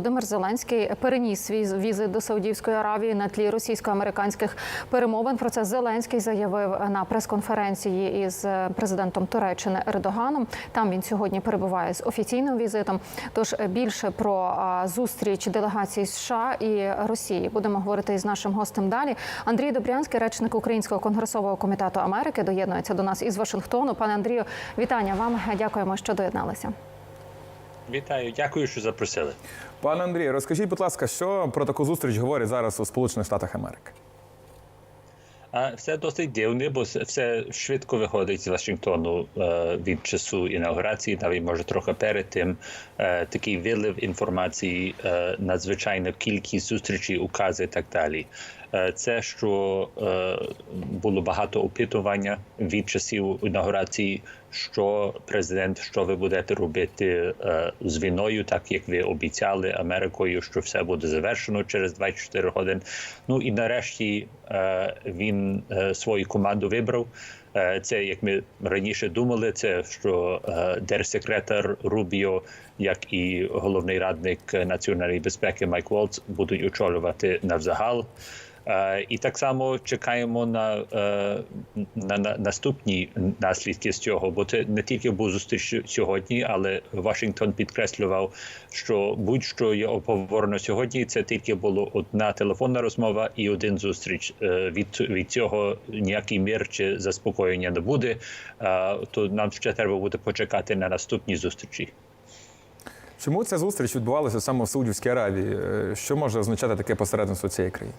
Володимир Зеленський переніс свій візит до Саудівської Аравії на тлі російсько-американських перемовин. Про це Зеленський заявив на прес-конференції із президентом Туреччини Ердоганом. Там він сьогодні перебуває з офіційним візитом. Тож більше про зустріч делегацій США і Росії будемо говорити із нашим гостем далі. Андрій Добрянський, речник Українського конгресового комітету Америки, доєднується до нас із Вашингтону. Пане Андрію, вітання вам. Дякуємо, що доєдналися. Вітаю, дякую, що запросили. Пане Андрію, розкажіть, будь ласка, що про таку зустріч говорять зараз у Сполучених Штатах Америки? Все досить дивне, бо все швидко виходить з Вашингтону е, від часу інаугурації, навіть може трохи перед тим. Е, такий вилив інформації, е, надзвичайна кількість зустрічей, укази і так далі. Е, Це що е, було багато опитування від часів інаугурації, що президент, що ви будете робити е, з війною, так як ви обіцяли Америкою, що все буде завершено через 24 години. Ну і нарешті він свою команду вибрав. Це як ми раніше думали, це що держсекретар Рубіо, як і головний радник національної безпеки Майк Волц будуть очолювати навзагал. І так само чекаємо на, на, на наступні наслідки з цього, бо це не тільки був зустріч сьогодні, але Вашингтон підкреслював, що будь-що є обговорено сьогодні. Це тільки було одна телефонна розмова і один зустріч. Від, від цього ніякий мир чи заспокоєння не буде. То нам ще треба буде почекати на наступні зустрічі. Чому ця зустріч відбувалася саме в Саудівській Аравії? Що може означати таке посередництво цієї країни?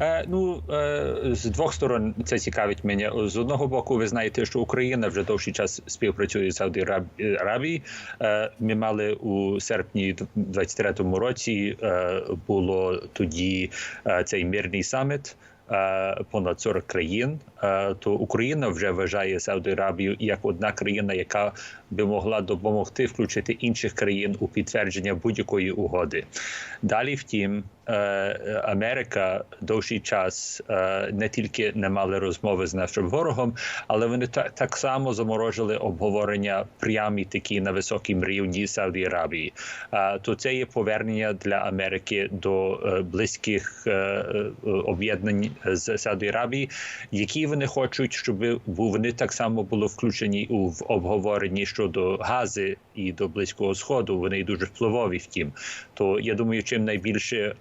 Е, ну е, з двох сторон це цікавить мене. З одного боку, ви знаєте, що Україна вже довший час співпрацює з Сауді. Е, Ми мали у серпні 23-му році було тоді цей мирний саміт. Понад 40 країн, то Україна вже вважає Сауді Аравію як одна країна, яка би могла допомогти включити інших країн у підтвердження будь-якої угоди. Далі, втім, е, Америка довший час е, не тільки не мали розмови з нашим ворогом, але вони та- так само заморожили обговорення прямі такі на високому рівні Сауді Аравії. Е, То це є повернення для Америки до е, близьких е, е, об'єднань з Сауді Аравії, які вони хочуть, щоб вони так само були включені у в обговоренні щодо гази і до близького сходу. Вони дуже впливові. Втім, то я думаю, чим найбільше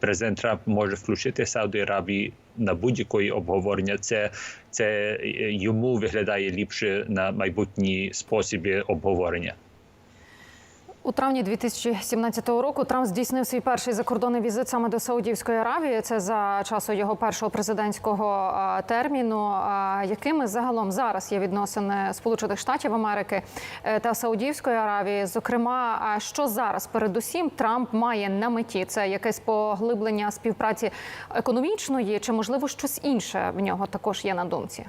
президент Трамп може включити Сауді Аравії на будь-якої обговорення, це, це е, йому виглядає ліпше на майбутні способи обговорення. У травні 2017 року Трамп здійснив свій перший закордонний візит саме до Саудівської Аравії. Це за часу його першого президентського терміну. Якими загалом зараз є відносини Сполучених Штатів Америки е, та Саудівської Аравії? Зокрема, що зараз передусім Трамп має на меті? Це якесь поглиблення співпраці економічної, чи можливо щось інше в нього також є на думці?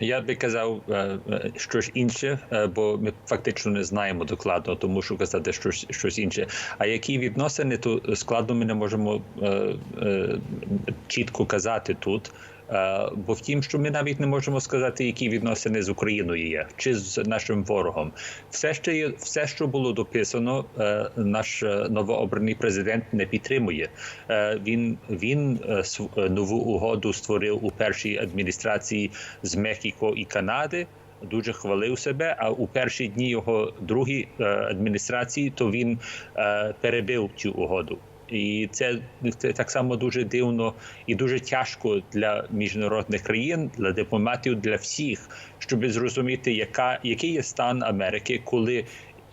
Я би казав е, е, щось інше, е, бо ми фактично не знаємо докладно, тому що казати щось, щось інше. А які відносини, то складно ми не можемо чітко казати тут. Е, Бо втім, що ми навіть не можемо сказати, які відносини з Україною є, чи з нашим ворогом. Все, що є, все, що було дописано, е, наш е, новообраний президент не підтримує. Він він нову угоду створив у першій адміністрації з Мехіко і Канади. Дуже хвалив себе. А у перші дні його другій адміністрації то він перебив цю угоду. І це, так само дуже дивно і дуже тяжко для міжнародних країн, для дипломатів, для всіх, щоб зрозуміти, яка який є стан Америки, коли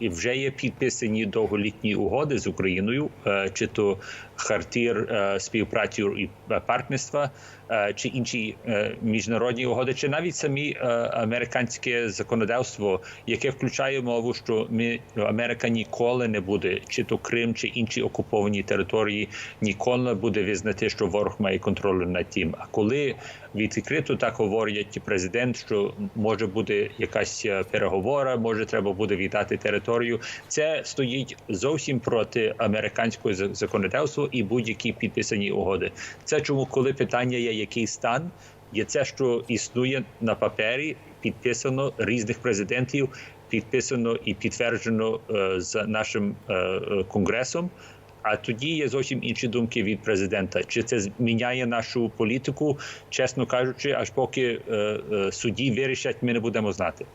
і вже є підписані довголітні угоди з Україною, е, чи то хартір е, співпраці і партнерства, е, чи інші міжнародні угоди, чи навіть самі американське законодавство, яке включає мову, що ми Америка ніколи не буде, чи то Крим, чи інші окуповані території, ніколи не буде визнати, що ворог має контроль над тим. А коли відкрито так говорять президент, що може бути якась переговора, може треба буде віддати територію. Це стоїть зовсім проти американського законодавства і будь-які підписані угоди. Це чому, коли питання є який стан, є це, що існує на папері, підписано різних президентів. підписано і підтверджено е, з нашим е, е, конгресом. А тоді є зовсім інші думки від президента. Чи це зміняє нашу політику? Чесно кажучи, аж поки е, е, судді вирішать, ми не будемо знати.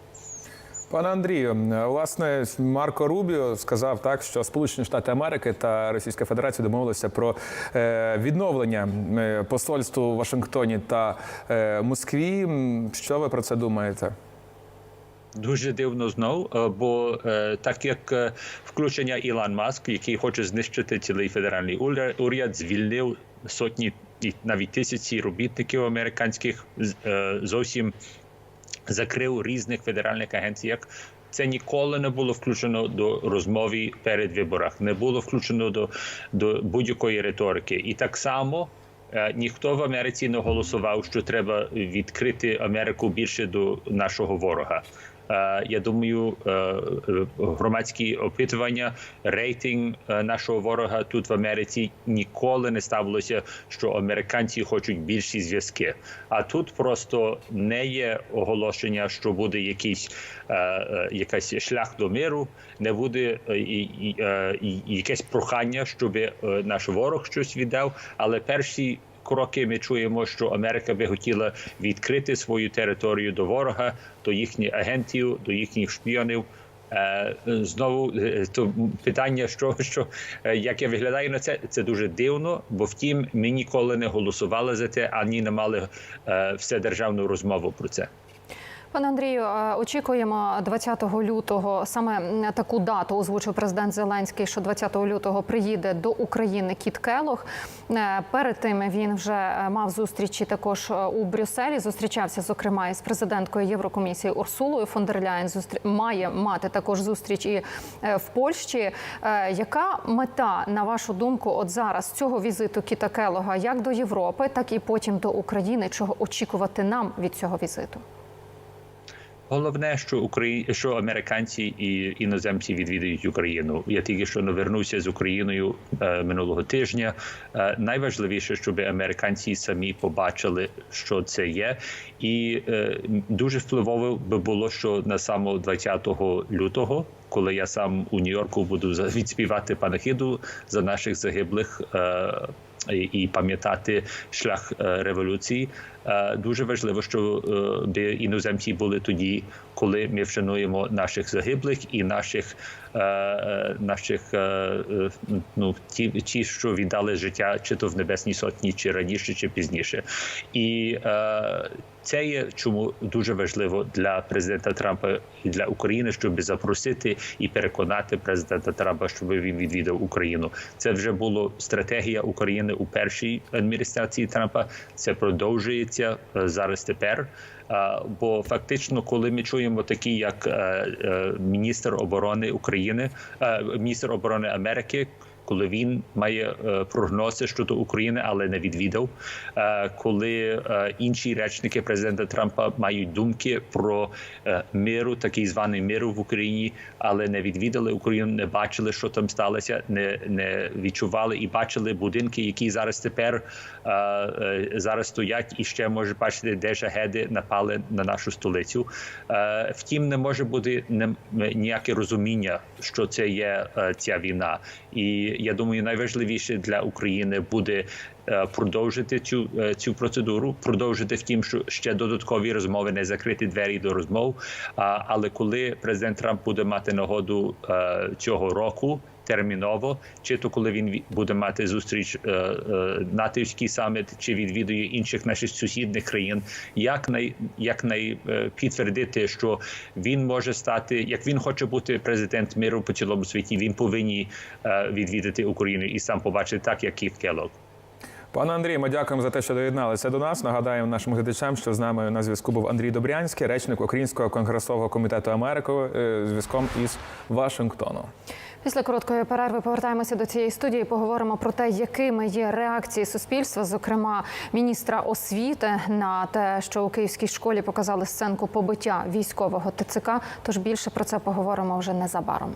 Пане Андрію, власне, Марко Рубіо сказав так, що Сполучені Штати Америки та Російська Федерація домовилися про е, відновлення е, посольств у Вашингтоні та е, Москві. Що ви про це думаєте? Дуже дивно знов, бо так як включення Ілон Маск, який хоче знищити цілий федеральний уряд, звільнив сотні і навіть тисячі робітників американських, зовсім закрив різних федеральних агенціях. Це ніколи не було включено до розмови перед виборах, не було включено до, до будь-якої риторики. І так само е, ніхто в Америці не голосував, що треба відкрити Америку більше до нашого ворога. Е, Я думаю, е, е, громадські опитування, рейтинг нашого ворога тут в Америці ніколи не ставилося, що американці хочуть більші зв'язки. А тут просто не є оголошення, що буде якийсь е, шлях до миру, не буде якесь прохання, щоб наш ворог щось віддав. Але перші кроки ми чуємо, що Америка би хотіла відкрити свою територію до ворога, до їхніх агентів, до їхніх шпіонів. Е, Знову е, то питання, що, що е, як я виглядаю на це, це дуже дивно, бо втім ми ніколи не голосували за це, ані не мали вседержавну розмову про це. Пане Андрію, е, очікуємо 20 лютого саме таку дату озвучив президент Зеленський, що 20 лютого приїде до України Кіт Келох. Е, Перед тим він вже е, мав зустрічі також у Брюсселі. Зустрічався зокрема із президенткою Єврокомісії Урсулою фон дер Ляєн. Зустрі... має мати також зустріч і в Польщі. Яка мета, на вашу думку, от зараз цього візиту Кіта Келога як до Європи, так і потім до України? Чого очікувати нам від цього візиту? Головне, що Украї... що американці і іноземці відвідують Україну. Я тільки що навернувся з Україною е, минулого тижня. Е, найважливіше, щоб американці самі побачили, що це є, і е, дуже впливово би було, що на само 20 лютого. Коли я сам у Нью-Йорку буду відспівати панахиду за наших загиблих е, і пам'ятати шлях е, революції, е, дуже важливо, що е, би іноземці були тоді, коли ми вшануємо наших загиблих і наших е, е, наших е, е, ну ті, ті, що віддали життя, чи то в Небесній Сотні, чи раніше, чи пізніше, і е, це є чому дуже важливо для президента Трампа і для України, щоб запросити і переконати президента Трампа, щоб він відвідав Україну. Це вже було стратегія України у першій адміністрації Трампа. Це продовжується е, зараз тепер. Бо фактично, коли ми чуємо такі, як е, е, міністр оборони України, е, міністр оборони Америки. Коли він має е, прогнози щодо України, але не відвідав, е, коли е, інші речники президента Трампа мають думки про миру, такий званий миру в Україні, але не відвідали Україну, не бачили, що там сталося, не, не відчували і бачили будинки, які зараз тепер зараз стоять, і ще може бачити, де жагеди напали на нашу столицю. Втім, не може бути ніяке розуміння, що це є ця війна. І я думаю, найважливіше для України буде продовжити цю е, цю процедуру, продовжити втім, що ще додаткові розмови, не закриті двері до розмов. Але коли президент Трамп буде мати нагоду е, цього року. Терміново, чи то коли він буде мати зустріч е, е, натівський саміт, чи відвідує інших наших сусідних країн, як най як най е, підтвердити, що він може стати, як він хоче бути президент миру по цілому світі, він повинні е, відвідати Україну і сам побачити так, як Кіт Келлог. Пане Андрій, ми дякуємо за те, що доєдналися до нас. Нагадаємо нашим глядачам, що з нами на зв'язку був Андрій Добрянський, речник Українського конгресового комітету Америки, е, зв'язком із Вашингтону. Після короткої перерви повертаємося до цієї студії. Поговоримо про те, якими є реакції суспільства, зокрема міністра освіти, на те, що у київській школі показали сценку побиття військового ТЦК. Тож більше про це поговоримо вже незабаром.